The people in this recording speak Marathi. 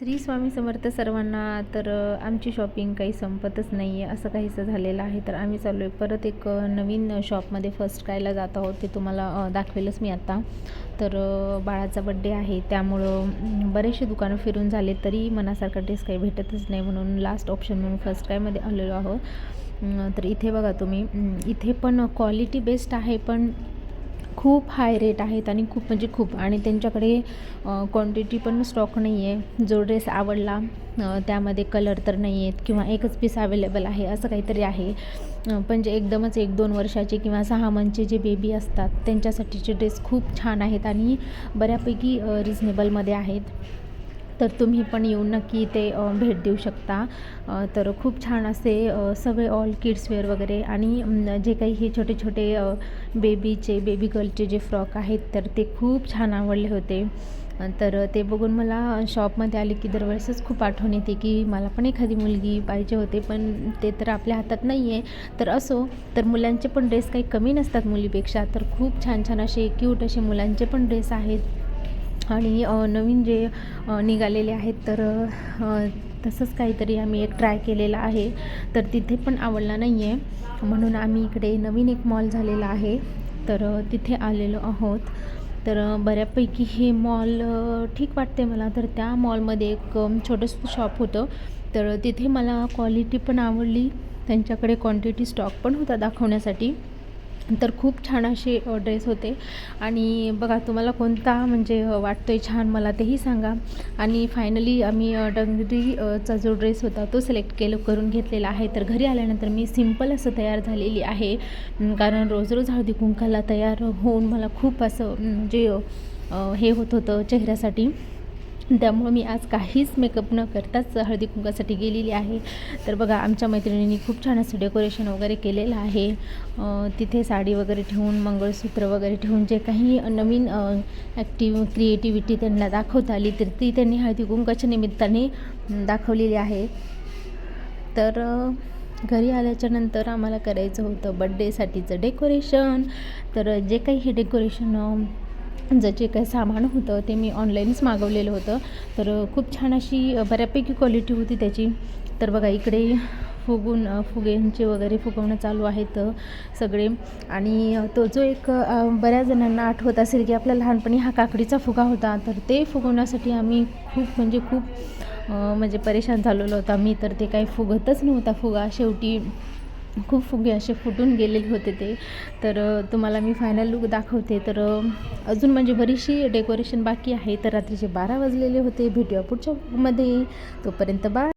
श्री स्वामी समर्थ सर्वांना तर आमची शॉपिंग काही संपतच नाही आहे असं काहीसं झालेलं आहे. तर आम्ही चाललो आहे परत एक नवीन शॉपमध्ये फर्स्ट कायला जात आहोत. ते तुम्हाला दाखवेलच मी आता. तर बाळाचा बड्डे आहे. त्यामुळं बरेचसे दुकानं फिरून झाले तरी मनासारखा ड्रेस काही भेटतच नाही म्हणून लास्ट ऑप्शन म्हणून फर्स्ट कायमध्ये आलेलो आहोत. तर इथे बघा तुम्ही. इथे पण क्वालिटी बेस्ट आहे पण खूप हाय रेट आहेत आणि खूप म्हणजे खूप आणि त्यांच्याकडे क्वांटिटी पण स्टॉक नाही आहे जो ड्रेस आवडला त्यामध्ये कलर तर नाही आहेत किंवा एकच पीस अवेलेबल आहे असं काहीतरी आहे. पण जे एकदमच एक दोन वर्षाचे किंवा सहा मंथचे जे बेबी असतात त्यांच्यासाठीचे ड्रेस खूप छान आहेत आणि बऱ्यापैकी रिजनेबलमध्ये आहेत. तर तुम्ही पण येऊन नक्की ते भेट देऊ शकता. तर खूप छान असे सगळे ऑल किड्सवेअर वगैरे आणि जे काही हे छोटे छोटे बेबीचे बेबी गर्लचे जे फ्रॉक आहेत तर ते खूप छान आवडले होते. तर ते बघून मला शॉपमध्ये आले की दरवेळेसच खूप आठवण येते की मला पण एखादी मुलगी पाहिजे होते पण ते तर आपल्या हातात नाही आहे तर असो तर मुलांचे पण ड्रेस काही कमी नसतात मुलीपेक्षा. तर खूप छान छान असे क्यूट असे मुलांचे पण ड्रेस आहेत. आणि नवीन जे निघालेले आहेत तर तसंच काहीतरी आम्ही एक ट्राय केलेला आहे. तर तिथे पण आवडला नाही आहे म्हणून आम्ही इकडे नवीन एक मॉल झालेला आहे. तर तिथे आलेलो आहोत. तर बऱ्यापैकी हे मॉल ठीक वाटते मला. तर त्या मॉलमध्ये एक छोटंसं शॉप होतं. तर तिथे मला क्वालिटी पण आवडली. त्यांच्याकडे क्वांटिटी स्टॉक पण होता दाखवण्यासाठी. तर खूप छान असे ड्रेस होते. आणि बघा तुम्हाला कोणता म्हणजे वाटतो वाटतोय छान मला तेही सांगा. आणि फायनली आम्ही डंगरीचा जो ड्रेस होता तो सिलेक्ट केलं करून घेतलेला आहे. तर घरी आल्यानंतर मी सिंपल असं तयार झालेली आहे. कारण रोज रोज हळदी कुंकाला तयार होऊन मला खूप असं म्हणजे हे होत होतं चेहऱ्यासाठी. त्यामुळं मी आज काहीच मेकअप न करताच हळदी कुंकासाठी गेलेली आहे. तर बघा आमच्या मैत्रिणींनी खूप छान असं डेकोरेशन वगैरे केलेलं आहे. तिथे साडी वगैरे ठेवून मंगळसूत्र वगैरे ठेवून जे काही नवीन ॲक्टिव क्रिएटिव्हिटी त्यांना दाखवता आली तर ती त्यांनी हळदी कुंकाच्या निमित्ताने दाखवलेली आहे. तर घरी आल्याच्यानंतर आम्हाला करायचं होतं बड्डेसाठीचं डेकोरेशन तर जे काही हे डेकोरेशन जर जे काही सामान होतं ते मी ऑनलाईनच मागवलेलं होतं. तर खूप छान अशी बऱ्यापैकी क्वालिटी होती त्याची. तर बघा इकडे फुगून फुग्यांचे वगैरे फुगवणं चालू आहेत सगळे. आणि तो जो एक बऱ्याच जणांना आठवत असेल की आपल्या लहानपणी हा काकडीचा फुगा होता. तर ते फुगवण्यासाठी आम्ही खूप म्हणजे खूप म्हणजे परेशान झालेलो होता मी तर ते काही फुगतच नव्हता फुगा. शेवटी खूप फुगे असे फुटून गेलेले होते ते. तर तुम्हाला मी फायनल लुक दाखवते. तर अजून म्हणजे बरीचशी डेकोरेशन बाकी आहे. तर रात्रीचे बारा वाजलेले होते. भेटूया पुढच्या मध्ये. तोपर्यंत बाय